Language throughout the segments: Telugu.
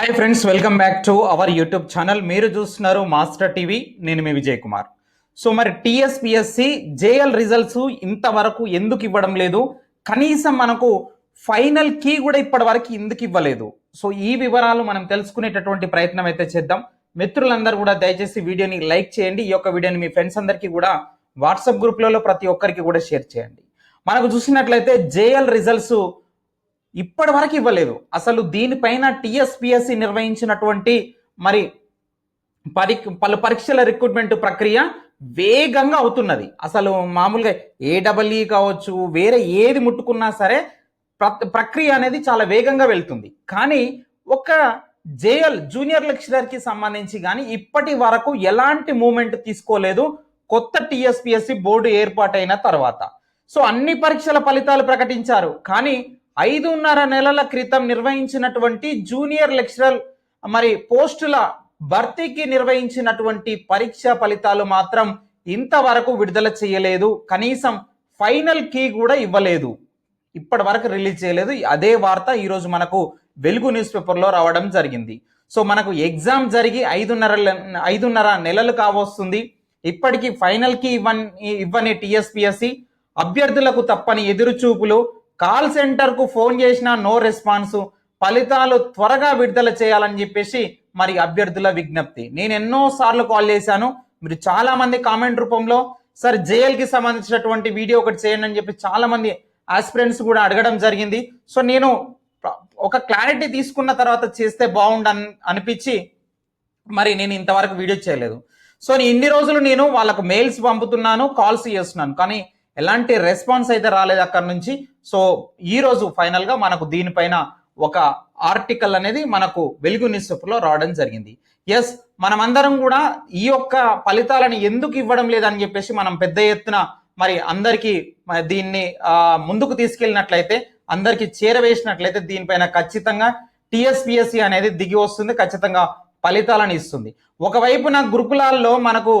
Hi friends welcome back to our YouTube channel మీరు చూస్తున్నారు మాస్టర్ టీవీ నేను మీ విజయ్ కుమార్. సో మరి టిఎస్పిఎస్సి జేఎల్ రిజల్ట్స్ ఇంతవరకు ఎందుకు ఇవ్వడం లేదు? కనీసం మనకు ఫైనల్ కీ కూడా ఇప్పటి వరకు ఎందుకు ఇవ్వలేదు? సో ఈ వివరాలు మనం తెలుసుకునేటటువంటి ప్రయత్నం అయితే చేద్దాం. మిత్రులందరూ కూడా దయచేసి వీడియోని లైక్ చేయండి. ఈ యొక్క వీడియోని మీ ఫ్రెండ్స్ అందరికీ కూడా వాట్సాప్ గ్రూప్లలో ప్రతి ఒక్కరికి కూడా షేర్ చేయండి. మనకు చూసినట్లయితే జేఎల్ రిజల్ట్స్ ఇప్పటి వరకు ఇవ్వలేదు. అసలు దీనిపైన టిఎస్పిఎస్సి నిర్వహించినటువంటి మరి పరి పలు పరీక్షల రిక్రూట్మెంట్ ప్రక్రియ వేగంగా అవుతున్నది. అసలు మామూలుగా ఏడబ్ల్ఈ కావచ్చు వేరే ఏది ముట్టుకున్నా సరే ప్ర- ప్రక్రియ అనేది చాలా వేగంగా వెళ్తుంది. కానీ ఒక జేఎల్ జూనియర్ లెక్చరర్కి సంబంధించి కానీ ఇప్పటి వరకు ఎలాంటి మూమెంట్ తీసుకోలేదు కొత్త టీఎస్పిఎస్సి బోర్డు ఏర్పాటైన తర్వాత. సో అన్ని పరీక్షల ఫలితాలు ప్రకటించారు. కానీ ఐదున్నర నెలల క్రితం నిర్వహించినటువంటి జూనియర్ లెక్చరర్ మరి పోస్టుల భర్తీకి నిర్వహించినటువంటి పరీక్ష ఫలితాలు మాత్రం ఇంతవరకు విడుదల చేయలేదు. కనీసం ఫైనల్ కీ కూడా ఇవ్వలేదు. ఇప్పటి వరకు రిలీజ్ చేయలేదు. అదే వార్త ఈరోజు మనకు వెలుగు న్యూస్ పేపర్లో రావడం జరిగింది. సో మనకు ఎగ్జామ్ జరిగి ఐదున్నర ఐదున్నర నెలలు కావస్తుంది. ఇప్పటికీ ఫైనల్కి ఇవ్వని ఇవ్వని టీఎస్పిఎస్సి అభ్యర్థులకు తప్పని ఎదురుచూపులు కాల్ సెంటర్కు ఫోన్ చేసినా నో రెస్పాన్స్. ఫలితాలు త్వరగా విడుదల చేయాలని చెప్పేసి మరి అభ్యర్థుల విజ్ఞప్తి. నేను ఎన్నో సార్లు కాల్ చేశాను. మీరు చాలా మంది కామెంట్ రూపంలో సార్ జేఎల్కి సంబంధించినటువంటి వీడియో ఒకటి చేయండి అని చెప్పి చాలా మంది ఆస్పిరెంట్స్ కూడా అడగడం జరిగింది. సో నేను ఒక క్లారిటీ తీసుకున్న తర్వాత చేస్తే బాగుండని అనిపించి మరి నేను ఇంతవరకు వీడియో చేయలేదు. సో ఇన్ని రోజులు నేను వాళ్ళకు మెయిల్స్ పంపుతున్నాను కాల్స్ చేస్తున్నాను. కానీ ఎలాంటి రెస్పాన్స్ అయితే రాలేదు అక్కడ నుంచి. సో ఈ రోజు మనకు దీనిపైన ఒక ఆర్టికల్ అనేది మనకు వెలుగు న్యూస్ పేపర్లో రావడం జరిగింది. ఎస్ మనమందరం కూడా ఈ యొక్క ఫలితాలను ఎందుకు ఇవ్వడం లేదని చెప్పేసి మనం పెద్ద ఎత్తున మరి అందరికీ దీన్ని ముందుకు తీసుకెళ్ళినట్లయితే అందరికీ చేరవేసినట్లయితే దీనిపైన ఖచ్చితంగా టిఎస్పిఎస్సి అనేది దిగి వస్తుంది ఖచ్చితంగా ఫలితాలను ఇస్తుంది. ఒకవైపున గురుకులాల్లో మనకు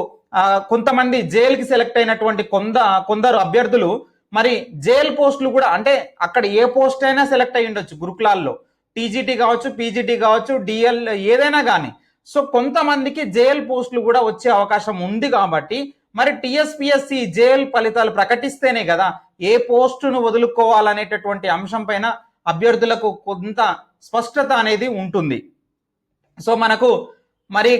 కొంతమంది జైలుకి సెలెక్ట్ అయినటువంటి కొంద కొందరు అభ్యర్థులు మరి జైల్ పోస్టులు కూడా అంటే అక్కడ ఏ పోస్ట్ అయినా సెలెక్ట్ అయి ఉండొచ్చు గురుకులాల్లో. టీజీటీ కావచ్చు పీజీటీ కావచ్చు డిఎల్ ఏదైనా కానీ. సో కొంతమందికి జైల్ పోస్టులు కూడా వచ్చే అవకాశం ఉంది కాబట్టి మరి టిఎస్పిఎస్సి జైల్ ఫలితాలు ప్రకటిస్తేనే కదా ఏ పోస్టును వదులుకోవాలనేటటువంటి అంశం పైన అభ్యర్థులకు కొంత స్పష్టత అనేది ఉంటుంది. సో మనకు మరి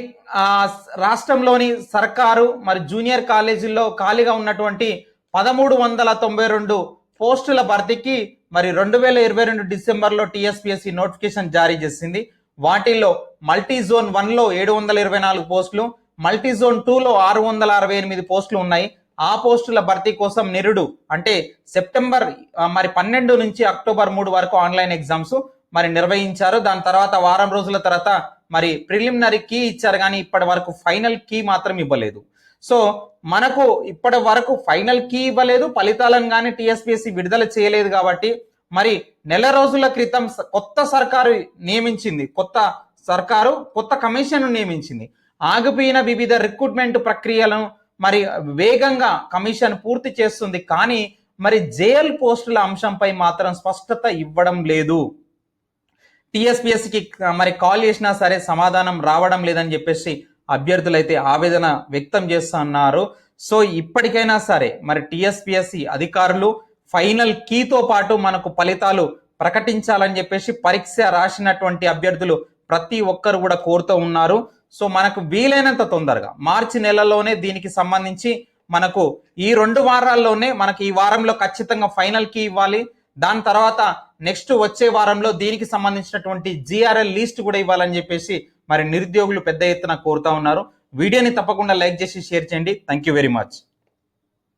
రాష్ట్రంలోని సర్కారు మరి జూనియర్ కాలేజీల్లో ఖాళీగా ఉన్నటువంటి పదమూడు వందల తొంభై రెండు పోస్టుల భర్తీకి మరి రెండు వేల ఇరవై రెండు డిసెంబర్లో టీఎస్పీఎస్సీ నోటిఫికేషన్ జారీ చేసింది. వాటిల్లో మల్టీ జోన్ వన్లో ఏడు వందల ఇరవై నాలుగు పోస్టులు మల్టీ జోన్ టూలో ఆరు వందల అరవై ఎనిమిది పోస్టులు ఉన్నాయి. ఆ పోస్టుల భర్తీ కోసం నిరుడు అంటే సెప్టెంబర్ మరి పన్నెండు నుంచి అక్టోబర్ మూడు వరకు ఆన్లైన్ ఎగ్జామ్స్ మరి నిర్వహించారు. దాని తర్వాత వారం రోజుల తర్వాత మరి ప్రిలిమినరీ కీ ఇచ్చారు కానీ ఇప్పటి వరకు ఫైనల్ కీ మాత్రం ఇవ్వలేదు. సో మనకు ఇప్పటి వరకు ఫైనల్ కీ ఇవ్వలేదు ఫలితాలను కానీ టిఎస్పిఎస్సి విడుదల చేయలేదు కాబట్టి మరి నెల రోజుల క్రితం కొత్త సర్కారు నియమించింది. కొత్త సర్కారు కొత్త కమిషన్ నియమించింది. ఆగిపోయిన వివిధ రిక్రూట్మెంట్ ప్రక్రియలను మరి వేగంగా కమిషన్ పూర్తి చేస్తుంది. కానీ మరి జేఎల్ పోస్టుల అంశంపై మాత్రం స్పష్టత ఇవ్వడం లేదు. టీఎస్పీఎస్సికి మరి కాల్ చేసినా సరే సమాధానం రావడం లేదని చెప్పేసి అభ్యర్థులైతే ఆవేదన వ్యక్తం చేస్తున్నారు. సో ఇప్పటికైనా సరే మరి టిఎస్పిఎస్సి అధికారులు ఫైనల్ కీతో పాటు మనకు ఫలితాలు ప్రకటించాలని చెప్పేసి పరీక్ష రాసినటువంటి అభ్యర్థులు ప్రతి ఒక్కరు కూడా కోరుతూ ఉన్నారు. సో మనకు వీలైనంత తొందరగా మార్చి నెలలోనే దీనికి సంబంధించి మనకు ఈ రెండు వారాల్లోనే మనకి ఈ వారంలో ఖచ్చితంగా ఫైనల్ కీ ఇవ్వాలి. దాని తర్వాత నెక్స్ట్ వచ్చే వారంలో దీనికి సంబంధించినటువంటి జిఆర్ఎల్ లిస్ట్ కూడా ఇవ్వాలని చెప్పేసి మరి నిరుద్యోగులు పెద్ద ఎత్తున కోరుతా ఉన్నారు. వీడియోని తప్పకుండా లైక్ చేసి షేర్ చేయండి. Thank you very much